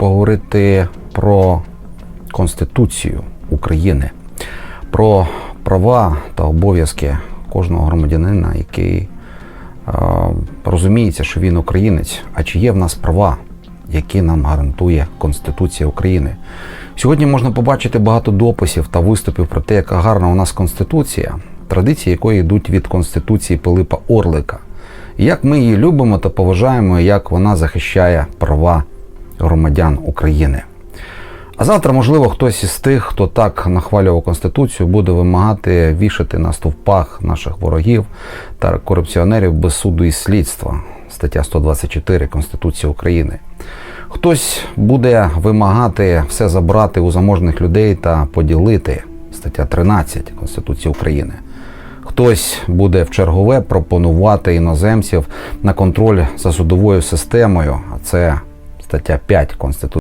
поговорити про Конституцію України, про права та обов'язки кожного громадянина, який е, розуміється, що він українець. А чи є в нас права, які нам гарантує Конституція України? Сьогодні можна побачити багато дописів та виступів про те, яка гарна у нас Конституція, традиції якої йдуть від Конституції Пилипа Орлика. Як ми її любимо та поважаємо, як вона захищає права громадян України. А завтра, можливо, хтось із тих, хто так нахвалював Конституцію, буде вимагати вішати на стовпах наших ворогів та корупціонерів без суду і слідства. Стаття 124 Конституції України. Хтось буде вимагати все забрати у заможних людей та поділити. Стаття 13 Конституції України. Хтось буде в чергове пропонувати іноземців на контроль за судовою системою, а це стаття 5 Конституції.